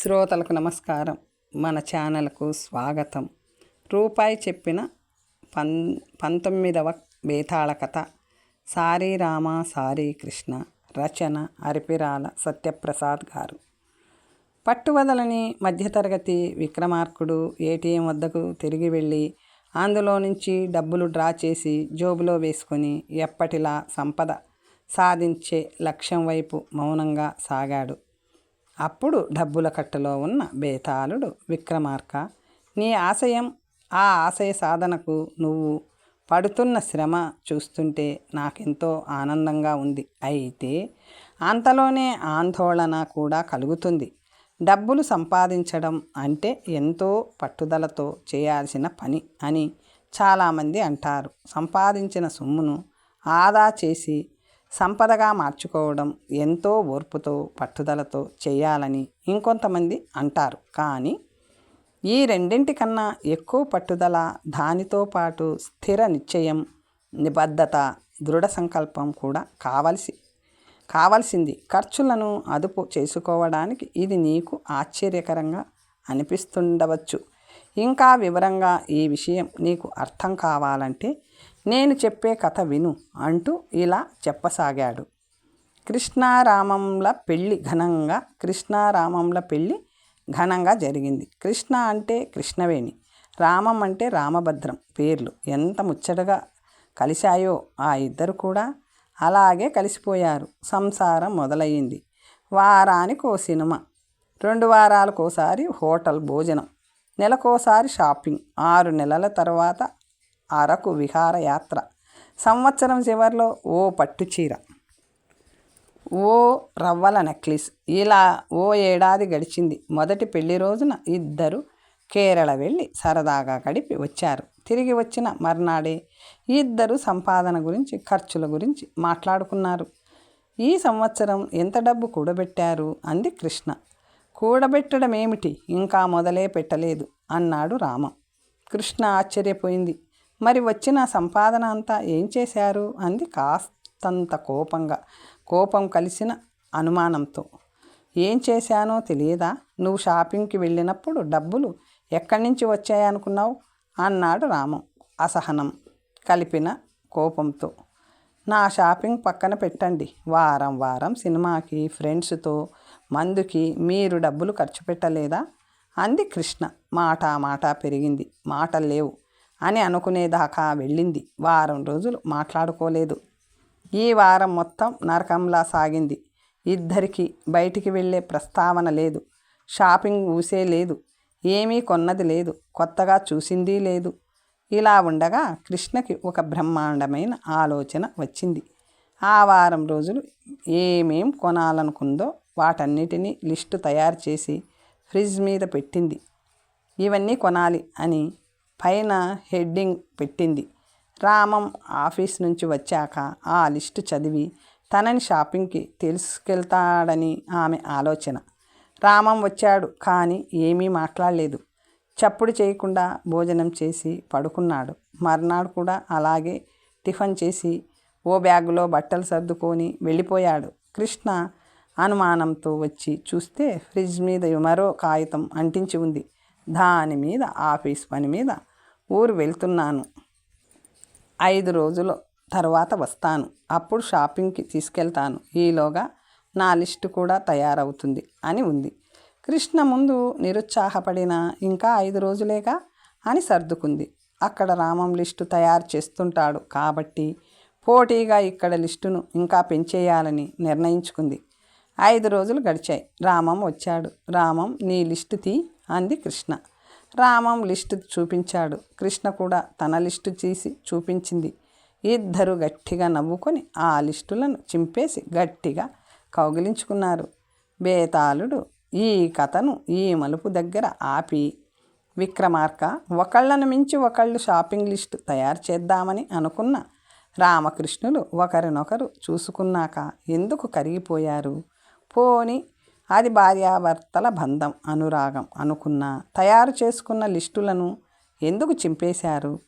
శ్రోతలకు నమస్కారం. మన ఛానల్కు స్వాగతం. రూపాయి చెప్పిన పం పంతొమ్మిదవ బేతాళ కథ. Sorry Rama sorry Krishna. రచన అరిపిరాల సత్యప్రసాద్ గారు. పట్టువదలని మధ్యతరగతి విక్రమార్కుడు ఏటీఎం వద్దకు తిరిగి వెళ్ళి అందులో నుంచి డబ్బులు డ్రా చేసి జోబులో వేసుకొని ఎప్పటిలా సంపద సాధించే లక్ష్యం వైపు మౌనంగా సాగాడు. అప్పుడు డబ్బుల కట్టలో ఉన్న బేతాళుడు విక్రమార్క నీ ఆశయం ఆ ఆశయ సాధనకు నువ్వు పడుతున్న శ్రమ చూస్తుంటే నాకెంతో ఆనందంగా ఉంది. అయితే అంతలోనే ఆందోళన కూడా కలుగుతుంది. డబ్బులు సంపాదించడం అంటే ఎంతో పట్టుదలతో చేయాల్సిన పని అని చాలామంది అంటారు. సంపాదించిన సొమ్మును ఆదా చేసి సంపదగా మార్చుకోవడం ఎంతో ఓర్పుతో పట్టుదలతో చేయాలని ఇంకొంతమంది అంటారు. కానీ ఈ రెండింటికన్నా ఎక్కువ పట్టుదల దానితో పాటు స్థిర నిశ్చయం నిబద్ధత దృఢ సంకల్పం కూడా కావలసి కావాల్సింది. ఖర్చులను అదుపు చేసుకోవడానికి ఇది నీకు ఆశ్చర్యకరంగా అనిపిస్తుండవచ్చు. ఇంకా వివరంగా ఈ విషయం నీకు అర్థం కావాలంటే నేను చెప్పే కథ విను అంటూ ఇలా చెప్పసాగాడు. కృష్ణారామంల పెళ్ళి ఘనంగా కృష్ణారామంల పెళ్ళి ఘనంగా జరిగింది. కృష్ణ అంటే కృష్ణవేణి రామం అంటే రామభద్రం పేర్లు. ఎంత ముచ్చటగా కలిశాయో ఆ ఇద్దరు కూడా అలాగే కలిసిపోయారు. సంసారం మొదలయ్యింది. వారానికి ఓ సినిమా రెండు వారాలకోసారి హోటల్ భోజనం నెలకోసారి షాపింగ్. ఆరు నెలల తర్వాత అరకు విహారయాత్ర. సంవత్సరం చివరిలో ఓ పట్టు చీర ఓ రవ్వల నెక్లెస్. ఇలా ఓ ఏడాది గడిచింది. మొదటి పెళ్ళి రోజున ఇద్దరు కేరళ వెళ్ళి సరదాగా గడిపి వచ్చారు. తిరిగి వచ్చిన మర్నాడే ఇద్దరు సంపాదన గురించి ఖర్చుల గురించి మాట్లాడుకున్నారు. ఈ సంవత్సరం ఎంత డబ్బు కూడబెట్టారు? అంది కృష్ణ. కూడబెట్టడం ఏమిటి ఇంకా మొదలే పెట్టలేదు అన్నాడు రామ. కృష్ణ ఆశ్చర్యపోయింది. మరి వచ్చిన సంపాదన అంతా ఏం చేశారు? అంది కాస్తంత కోపంగా. కోపం కలిసిన అనుమానంతో. ఏం చేశానో తెలియదా? నువ్వు షాపింగ్కి వెళ్ళినప్పుడు డబ్బులు ఎక్కడి నుంచి వచ్చాయనుకున్నావు అన్నాడు రామం అసహనం కలిపిన కోపంతో. నా షాపింగ్ పక్కన పెట్టండి. వారం వారం సినిమాకి ఫ్రెండ్స్తో మందుకి మీరు డబ్బులు ఖర్చు పెట్టలేదా? అంది కృష్ణ. మాట మాట పెరిగింది. మాటలు లేవు. అని అనుకునేదాకా వెళ్ళింది. వారం రోజులు మాట్లాడుకోలేదు. ఈ వారం మొత్తం నరకంలా సాగింది. ఇద్దరికి బయటికి వెళ్ళే ప్రస్తావన లేదు. షాపింగ్ ఊసే లేదు. ఏమీ కొన్నది లేదు. కొత్తగా చూసింది లేదు. ఇలా ఉండగా కృష్ణకి ఒక బ్రహ్మాండమైన ఆలోచన వచ్చింది. ఆ వారం రోజులు ఏమేం కొనాలనుకుందో వాటన్నిటినీ లిస్టు తయారు చేసి ఫ్రిడ్జ్ మీద పెట్టింది. ఇవన్నీ కొనాలి అని పైన హెడ్డింగ్ పెట్టింది. రామం ఆఫీస్ నుంచి వచ్చాక ఆ లిస్టు చదివి తనని షాపింగ్కి తీసుకెళ్తాడని ఆమె ఆలోచన. రామం వచ్చాడు కానీ ఏమీ మాట్లాడలేదు. చప్పుడు చేయకుండా భోజనం చేసి పడుకున్నాడు. మర్నాడు కూడా అలాగే టిఫిన్ చేసి ఓ బ్యాగులో బట్టలు సర్దుకొని వెళ్ళిపోయాడు. కృష్ణ అనుమానంతో వచ్చి చూస్తే ఫ్రిడ్జ్ మీద మరో కాగితం అంటించి ఉంది. దాని మీద ఆఫీస్ పని మీద ఊరు వెళ్తున్నాను. ఐదు రోజుల తర్వాత వస్తాను. అప్పుడు షాపింగ్కి తీసుకెళ్తాను. ఈలోగా నా లిస్టు కూడా తయారవుతుంది అని ఉంది. కృష్ణ ముందు నిరుత్సాహపడిన ఇంకా ఐదు రోజులేగా అని సర్దుకుంది. అక్కడ రామం లిస్టు తయారు చేస్తుంటాడు కాబట్టి పోటీగా ఇక్కడ లిస్టును ఇంకా పెంచేయాలని నిర్ణయించుకుంది. ఐదు రోజులు గడిచాయి. రామం వచ్చాడు. రామం నీ లిస్టు తీ అంది కృష్ణ. రామం లిస్టు చూపించాడు. కృష్ణ కూడా తన లిస్టు తీసి చూపించింది. ఇద్దరు గట్టిగా నవ్వుకొని ఆ లిస్టులను చింపేసి గట్టిగా కౌగిలించుకున్నారు. బేతాళుడు ఈ కథను ఈ మలుపు దగ్గర ఆపి విక్రమార్క ఒకళ్ళను మించి ఒకళ్ళు షాపింగ్ లిస్ట్ తయారు చేద్దామని అనుకున్న రామకృష్ణులు ఒకరినొకరు చూసుకున్నాక ఎందుకు కరిగిపోయారు? పోని అది భార్యాభర్తల బంధం అనురాగం అనుకున్న తయారు చేసుకున్న లిస్టులను ఎందుకు చింపేశారు?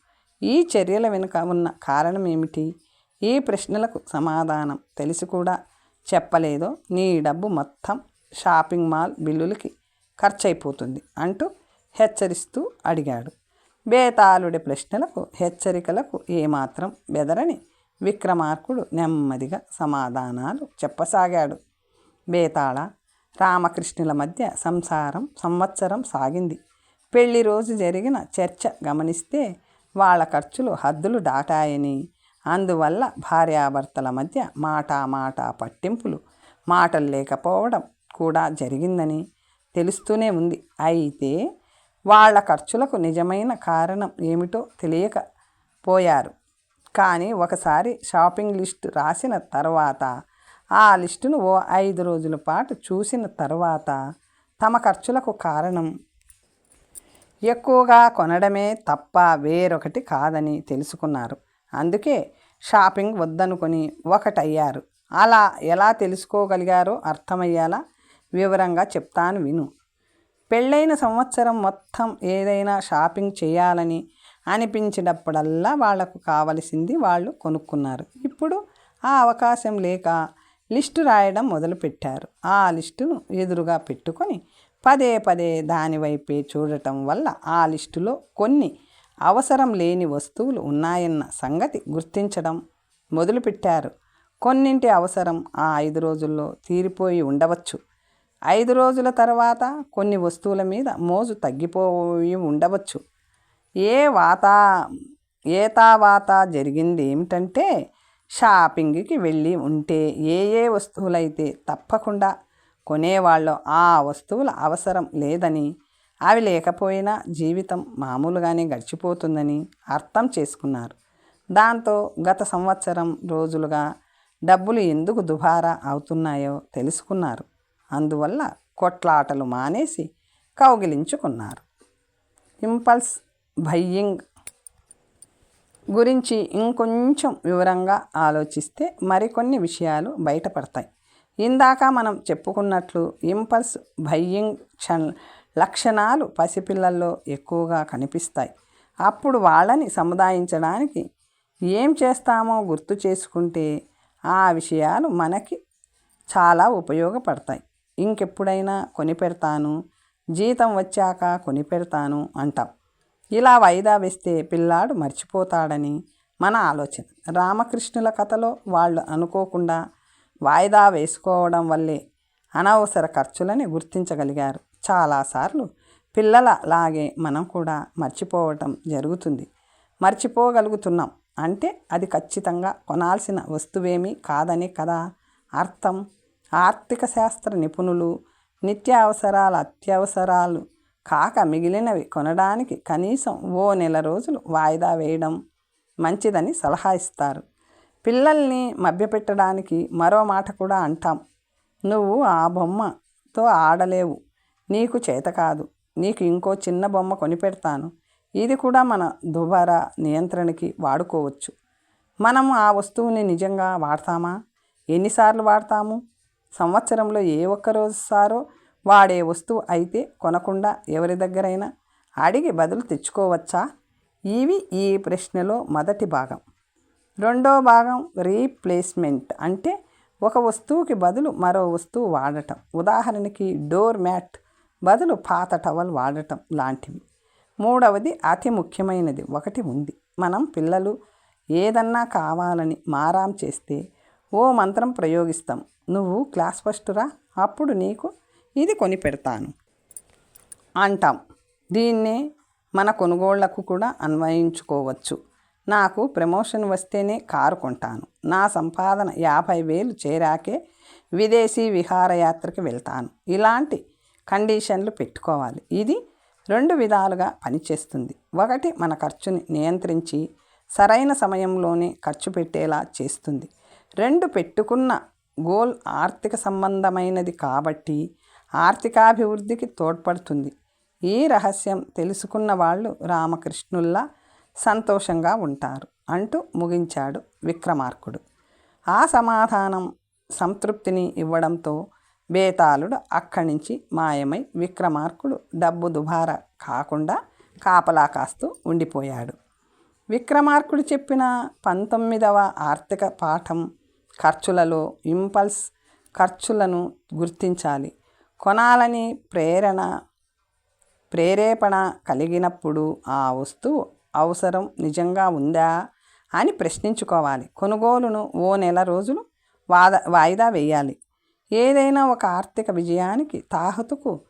ఈ చర్యల వెనుక ఉన్న కారణం ఏమిటి? ఈ ప్రశ్నలకు సమాధానం తెలిసి కూడా చెప్పలేదో. నీ డబ్బు మొత్తం షాపింగ్ మాల్ బిల్లులకి ఖర్చయిపోతుంది అంటూ హెచ్చరిస్తూ అడిగాడు. బేతాళుడి ప్రశ్నలకు హెచ్చరికలకు ఏమాత్రం బెదరని విక్రమార్కుడు నెమ్మదిగా సమాధానాలు చెప్పసాగాడు. బేతాళ రామకృష్ణుల మధ్య సంసారం సంవత్సరం సాగింది. పెళ్ళి రోజు జరిగిన చర్చ గమనిస్తే వాళ్ళ ఖర్చులు హద్దులు దాటాయని. అందువల్ల భార్యాభర్తల మధ్య మాటా మాటా పట్టింపులు మాటలు లేకపోవడం కూడా జరిగిందని తెలుస్తూనే ఉంది. అయితే వాళ్ళ ఖర్చులకు నిజమైన కారణం ఏమిటో తెలియక పోయారు. కానీ ఒకసారి షాపింగ్ లిస్ట్ రాసిన తర్వాత ఆ లిస్టును ఓ ఐదు రోజుల పాటు చూసిన తర్వాత తమ ఖర్చులకు కారణం ఎక్కువగా కొనడమే తప్ప వేరొకటి కాదని తెలుసుకున్నారు. అందుకే షాపింగ్ వద్దనుకొని ఒకటయ్యారు. అలా ఎలా తెలుసుకోగలిగారో అర్థమయ్యేలా వివరంగా చెప్తాను విను. పెళ్ళైన సంవత్సరం మొత్తం ఏదైనా షాపింగ్ చేయాలని అనిపించినప్పుడల్లా వాళ్ళకు కావలసింది వాళ్ళు కొనుక్కున్నారు. ఇప్పుడు ఆ అవకాశం లేక లిస్టు రాయడం మొదలుపెట్టారు. ఆ లిస్టును ఎదురుగా పెట్టుకొని పదే పదే దానివైపే చూడటం వల్ల ఆ లిస్టులో కొన్ని అవసరం లేని వస్తువులు ఉన్నాయన్న సంగతి గుర్తించడం మొదలుపెట్టారు. కొన్నింటి అవసరం ఆ ఐదు రోజుల్లో తీరిపోయి ఉండవచ్చు. ఐదు రోజుల తర్వాత కొన్ని వస్తువుల మీద మోజు తగ్గిపోయి ఉండవచ్చు. ఏ వాతా ఏతావాత జరిగింది ఏమిటంటే షాపింగ్కి వెళ్ళి ఉంటే ఏ ఏ వస్తువులైతే తప్పకుండా కొనేవాళ్ళు ఆ వస్తువుల అవసరం లేదని అవి లేకపోయినా జీవితం మామూలుగానే గడిచిపోతుందని అర్థం చేసుకున్నారు. దాంతో గత సంవత్సరం రోజులుగా డబ్బులు ఎందుకు దుబారా అవుతున్నాయో తెలుసుకున్నారు. అందువల్ల కొట్లాటలు మానేసి కౌగిలించుకున్నారు. ఇంపల్స్ బయ్యింగ్ గురించి ఇంకొంచెం వివరంగా ఆలోచిస్తే మరికొన్ని విషయాలు బయటపడతాయి. ఇందాక మనం చెప్పుకున్నట్లు ఇంపల్స్ బయ్యింగ్ లక్షణాలు పసిపిల్లల్లో ఎక్కువగా కనిపిస్తాయి. అప్పుడు వాళ్ళని సముదాయించడానికి ఏం చేస్తామో గుర్తు చేసుకుంటే ఆ విషయాలు మనకి చాలా ఉపయోగపడతాయి. ఇంకెప్పుడైనా కొనిపెడతాను జీతం వచ్చాక కొనిపెడతాను అంటాం. ఇలా వాయిదా వేస్తే పిల్లాడు మర్చిపోతాడని మన ఆలోచన. రామకృష్ణుల కథలో వాళ్ళు అనుకోకుండా వాయిదా వేసుకోవడం వల్లే అనవసర ఖర్చులని గుర్తించగలిగారు. చాలాసార్లు పిల్లల లాగే మనం కూడా మర్చిపోవటం జరుగుతుంది. మర్చిపోగలుగుతున్నాం అంటే అది ఖచ్చితంగా కొనాల్సిన వస్తువేమీ కాదని కదా అర్థం. ఆర్థిక శాస్త్ర నిపుణులు నిత్యావసరాల అత్యవసరాలు కాక మిగిలినవి కొనడానికి కనీసం ఓ నెల రోజులు వాయిదా వేయడం మంచిదని సలహా ఇస్తారు. పిల్లల్ని మభ్యపెట్టడానికి మరో మాట కూడా అంటాం. నువ్వు ఆ బొమ్మతో ఆడలేవు. నీకు చేత కాదు. నీకు ఇంకో చిన్న బొమ్మ కొనిపెడతాను. ఇది కూడా మన దుబారా నియంత్రణకి వాడుకోవచ్చు. మనం ఆ వస్తువుని నిజంగా వాడతామా? ఎన్నిసార్లు వాడతాము? సంవత్సరంలో ఏ ఒక్కరోజుసారో వాడే వస్తువు అయితే కొనకుండా ఎవరి దగ్గరైనా అడిగి బదులు తెచ్చుకోవచ్చా? ఇవి ఈ ప్రశ్నలో మొదటి భాగం. రెండో భాగం రీప్లేస్మెంట్ అంటే ఒక వస్తువుకి బదులు మరో వస్తువు వాడటం. ఉదాహరణకి డోర్ మ్యాట్ బదులు పాత టవల్ వాడటం లాంటివి. మూడవది అతి ముఖ్యమైనది ఒకటి ఉంది. మనం పిల్లలు ఏదన్నా కావాలని మారాం చేస్తే ఓ మంత్రం ప్రయోగిస్తాం. నువ్వు క్లాస్ ఫస్ట్ రా అప్పుడు నీకు ఇది కొని పెడతాను అంటాం. దీన్నే మన కొనుగోళ్ళకు కూడా అన్వయించుకోవచ్చు. నాకు ప్రమోషన్ వస్తేనే కారు కొంటాను. నా సంపాదన యాభై వేలు చేరాకే విదేశీ విహారయాత్రకి వెళ్తాను. ఇలాంటి కండిషన్లు పెట్టుకోవాలి. ఇది రెండు విధాలుగా పనిచేస్తుంది. ఒకటి మన ఖర్చుని నియంత్రించి సరైన సమయంలోనే ఖర్చు పెట్టేలా చేస్తుంది. రెండు పెట్టుకున్న గోల్ ఆర్థిక సంబంధమైనది కాబట్టి ఆర్థికాభివృద్ధికి తోడ్పడుతుంది. ఈ రహస్యం తెలుసుకున్న వాళ్ళు రామకృష్ణుల్లా సంతోషంగా ఉంటారు అంటూ ముగించాడు విక్రమార్కుడు. ఆ సమాధానం సంతృప్తిని ఇవ్వడంతో బేతాళుడు అక్కడి నుంచి మాయమై విక్రమార్కుడు డబ్బు దుబారా కాకుండా కాపలా కాస్తూ ఉండిపోయాడు. విక్రమార్కుడు చెప్పిన పంతొమ్మిదవ ఆర్థిక పాఠం ఖర్చులలో ఇంపల్స్ ఖర్చులను గుర్తించాలి. కొనాలని ప్రేరణ ప్రేరేపణ కలిగినప్పుడు ఆ వస్తువు అవసరం నిజంగా ఉందా అని ప్రశ్నించుకోవాలి. కొనుగోలును ఓ నెల రోజులు వాద వాయిదా వేయాలి. ఏదైనా ఒక ఆర్థిక విజయానికి తాహతుకు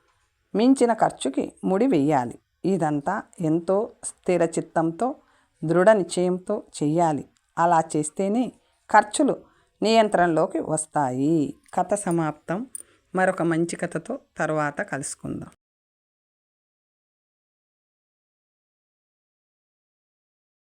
మించిన ఖర్చుకి ముడి వెయ్యాలి ఇదంతా ఎంతో స్థిర చిత్తంతో దృఢ నిశ్చయంతో చెయ్యాలి. అలా చేస్తేనే ఖర్చులు నియంత్రణలోకి వస్తాయి. కథ సమాప్తం. మరొక మంచి కథతో తర్వాత కలుసుకుందాం.